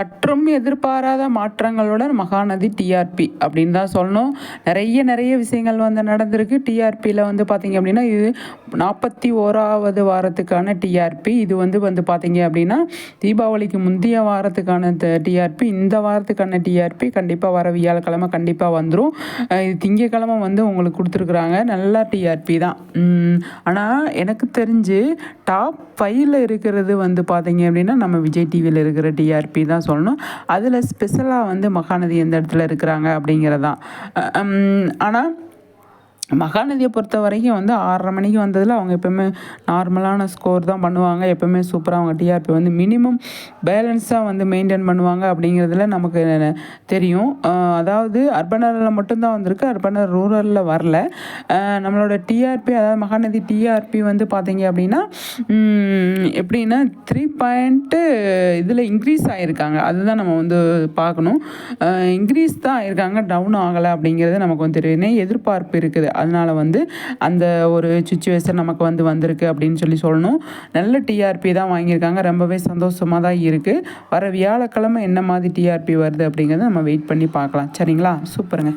சற்றும் எதிர்பாராத மாற்றங்களுடன் மகாநதி டிஆர்பி அப்படின்னு தான் சொல்லணும். நிறைய நிறைய விஷயங்கள் வந்து நடந்திருக்கு. டிஆர்பியில் வந்து பார்த்திங்க அப்படின்னா இது நாற்பத்தி ஓராவது வாரத்துக்கான டிஆர்பி இது வந்து வந்து பார்த்திங்க அப்படின்னா தீபாவளிக்கு முந்தைய வாரத்துக்கான டிஆர்பி இந்த வாரத்துக்கான டிஆர்பி கண்டிப்பாக வர வியாழக்கிழமை கண்டிப்பாக வந்துடும் இது திங்கக்கிழமை வந்து உங்களுக்கு கொடுத்துருக்குறாங்க. நல்லா டிஆர்பி தான். ஆனால் எனக்கு தெரிஞ்சு டாப் ஃபைவ்ல இருக்கிறது வந்து பார்த்திங்க அப்படின்னா நம்ம விஜய் டிவியில் இருக்கிற டிஆர்பி தான் சொல்லணும். அதில் ஸ்பெஷலாக வந்து மகாநதி எந்த இடத்துல இருக்கிறாங்க அப்படிங்கிறதான். ஆனால் மகாநதியை பொறுத்த வரைக்கும் வந்து ஆறரை மணிக்கு வந்ததில் அவங்க எப்போயுமே நார்மலான ஸ்கோர் தான் பண்ணுவாங்க. எப்போவுமே சூப்பராக அவங்க டிஆர்பி வந்து மினிமம் பேலன்ஸாக வந்து மெயின்டைன் பண்ணுவாங்க அப்படிங்கிறதுல நமக்கு தெரியும். அதாவது அர்பனரில் மட்டும்தான் வந்திருக்கு. அர்பனர் ரூரலில் வரல. நம்மளோட டிஆர்பி அதாவது மகாநதி டிஆர்பி வந்து பார்த்தீங்க அப்படின்னா எப்படின்னா த்ரீ பாயிண்ட்டு இதில் இன்க்ரீஸ் ஆகியிருக்காங்க அதுதான் நம்ம வந்து பார்க்கணும் இன்க்ரீஸ் தான் ஆகிருக்காங்க டவுன் ஆகலை அப்படிங்கிறது நமக்கு வந்து தெரியும். எதிர்பார்ப்பு இருக்குது. அதனால் வந்து அந்த ஒரு சுச்சுவேஷன் நமக்கு வந்து வந்திருக்கு அப்படின்னு சொல்லி சொல்லணும். நல்ல டிஆர்பி தான் வாங்கியிருக்காங்க. ரொம்பவே சந்தோஷமாக தான் இருக்குது வர வியாழக்கிழமை என்ன மாதிரி டிஆர்பி வருது அப்படிங்கிறத நம்ம வெயிட் பண்ணி பார்க்கலாம். சரிங்களா? சூப்பருங்க.